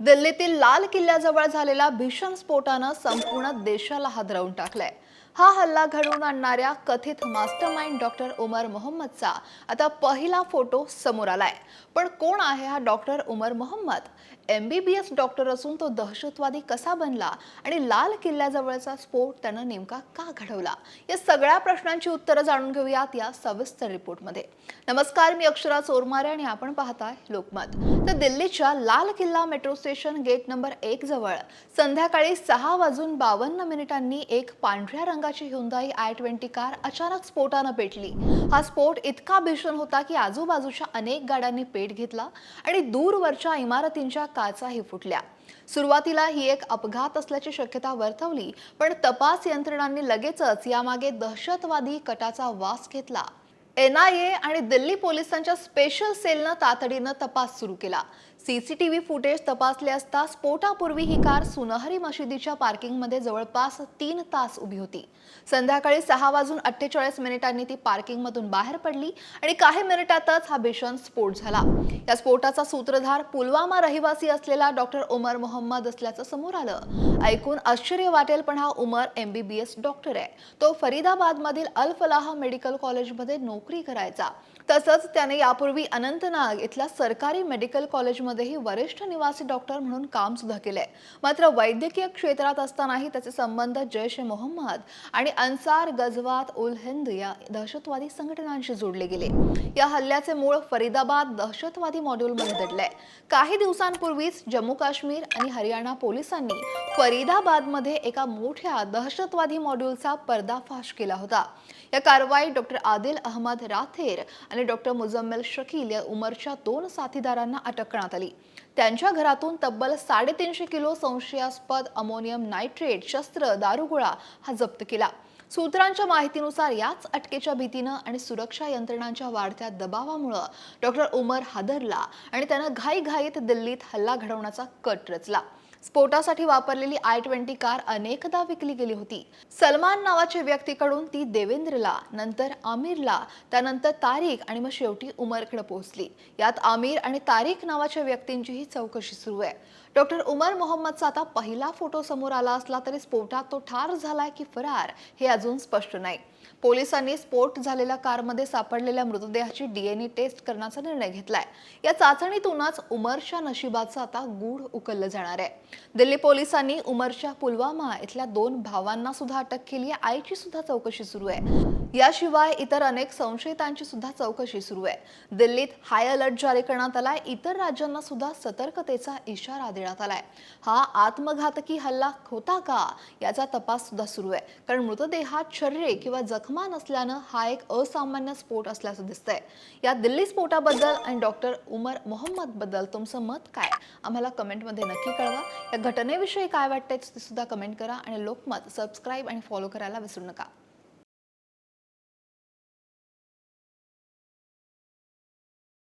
दिल्लीतील लाल किल्ल्याजवळ झालेल्या भीषण स्फोटानं संपूर्ण देशाला हादरवून टाकलंय. हा हल्ला घडवून आणणाऱ्या कथित मास्टरमाइंड डॉक्टर उमर मोहम्मदचा आता पहिला फोटो समोर आलाय. पण कोण आहे हा doctor Umar Mohammad? MBBS doctor असून तो दहशतवादी कसा बनला आणि लाल किल्ल्याजवळचा स्फोट त्यानं नेमका का घडवला? या सगळ्या प्रश्नांची उत्तरं जाणून घेऊयात या सविस्तर रिपोर्टमध्ये. नमस्कार मी अक्षरा चोरमारे आणि आपण पाहताय लोकमत. तर दिल्लीच्या लाल किल्ला मेट्रो स्टेशन गेट नंबर एक जवळ संध्याकाळी सहा वाजून बावन्न मिनिटांनी एक पांढऱ्या रंगाची हिंदाई आय ट्वेंटी कार अचानक स्फोटानं पेटली. हा स्फोट इतका भीषण होता की आजूबाजूच्या अनेक गाड्यांनी पेट घेतला आणि दूरवरच्या इमारतींच्या काचाही फुटल्या. सुरुवातीला ही एक अपघात असल्याची शक्यता वर्तवली पण तपास यंत्रणांनी लगेचच यामागे दहशतवादी कटाचा वास घेतला. एनआयए आणि दिल्ली पोलिसांच्या स्पेशल सेलनं तातडीनं तपास सुरू केला. सीसीटीव्ही फुटेज तपासले असता स्फोटापूर्वी ही कार सुनहरी मशिदीच्या पार्किंगमध्ये जवळपास तीन तास उभी होती. संध्याकाळी सहा वाजून अठ्ठेचाळीस मिनिटांनी ती पार्किंगमधून बाहेर पडली आणि काही मिनिटातच हा भीषण स्फोट झाला. या स्फोटाचा सूत्रधार पुलवामा रहिवासी असलेला डॉक्टर उमर मोहम्मद असल्याचं समोर आलं. ऐकून आश्चर्य वाटेल पण हा उमर एमबीबीएस डॉक्टर आहे. तो फरीदाबादमधील अल फलाह मेडिकल कॉलेजमध्ये नोकरी करायचा. तसंच त्याने यापूर्वी अनंतनाग इथल्या सरकारी मेडिकल कॉलेजमध्येही वरिष्ठ निवासी डॉक्टर म्हणून काम सुद्धा केलंय. मात्र वैद्यकीय क्षेत्रात असतानाही त्याचे संबंध जैश ए मोहम्मद आणि अन्सार गजवात उल हिंद या दहशतवादी संघटनांशी जोडले गेले. या हल्ल्याचे मूळ फरीदाबाद दहशतवादी मॉड्यूलमध्ये दडलंय काही दिवसांपूर्वीच जम्मू काश्मीर आणि हरियाणा पोलिसांनी फरीदाबादमध्ये एका मोठ्या दहशतवादी मॉड्यूलचा पर्दाफाश केला होता. या कारवाईत डॉक्टर आदिल अहमद राथेर आणि डॉक्टर मुजम्मेल शकील या उमरच्या दोन साथीदारांना अटक करण्यात आली. त्यांच्या घरातून तब्बल साडेतीनशे किलो संशयास्पद अमोनियम नायट्रेट शस्त्र दारुगोळा हा जप्त केला. सूत्रांच्या माहितीनुसार याच अटकेच्या भीतीनं आणि सुरक्षा यंत्रणांच्या वाढत्या दबावामुळं डॉक्टर उमर हादरला आणि त्यानं घाईघाईत दिल्लीत हल्ला घडवण्याचा कट रचला. स्फोटासाठी वापरलेली आय ट्वेंटी कार अनेकदा विकली गेली होती. सलमान नावाच्या व्यक्तीकडून ती देवेंद्रला नंतर आमिरला त्यानंतर तारीख आणि मग शेवटी उमरकडे पोहोचली. यात आमिर आणि तारीख नावाच्या व्यक्तींचीही चौकशी सुरू आहे. डॉक्टर उमर मोहम्मदचा आता पहिला फोटो समोर आला असला तरी स्फोटात तो ठार झालाय की फरार हे अजून स्पष्ट नाही. पोलिसांनी स्फोट झालेल्या कारमध्ये सापडलेल्या मृतदेहाची डीएनए टेस्ट करण्याचा निर्णय घेतलाय. या चाचणीतूनच उमरच्या नशिबाचं आता गूढ उकललं जाणार आहे. दिल्ली पोलिसांनी उमरच्या पुलवामा इथल्या दोन भावांना सुद्धा अटक केली आहे. आईची सुद्धा चौकशी सुरू आहे. याशिवाय इतर अनेक संशयितांची सुद्धा चौकशी सुरू आहे. दिल्लीत हाय अलर्ट जारी करण्यात आलाय. इतर राज्यांना सुद्धा सतर्कतेचा इशारा देण्यात आलाय. हा आत्मघातकी हल्ला होता का याचा तपास सुद्धा सुरू आहे. कारण मृतदेहात शरीरे किंवा जखमा नसल्यानं हा एक असामान्य स्फोट असल्याचं दिसतंय. या दिल्ली स्फोटाबद्दल आणि डॉक्टर उमर मोहम्मदबद्दल तुमचं मत काय? आम्हाला कमेंटमध्ये नक्की कळवा. या घटनेविषयी काय वाटतंय ते सुद्धा कमेंट करा आणि लोकमत सबस्क्राईब आणि फॉलो करायला विसरू नका.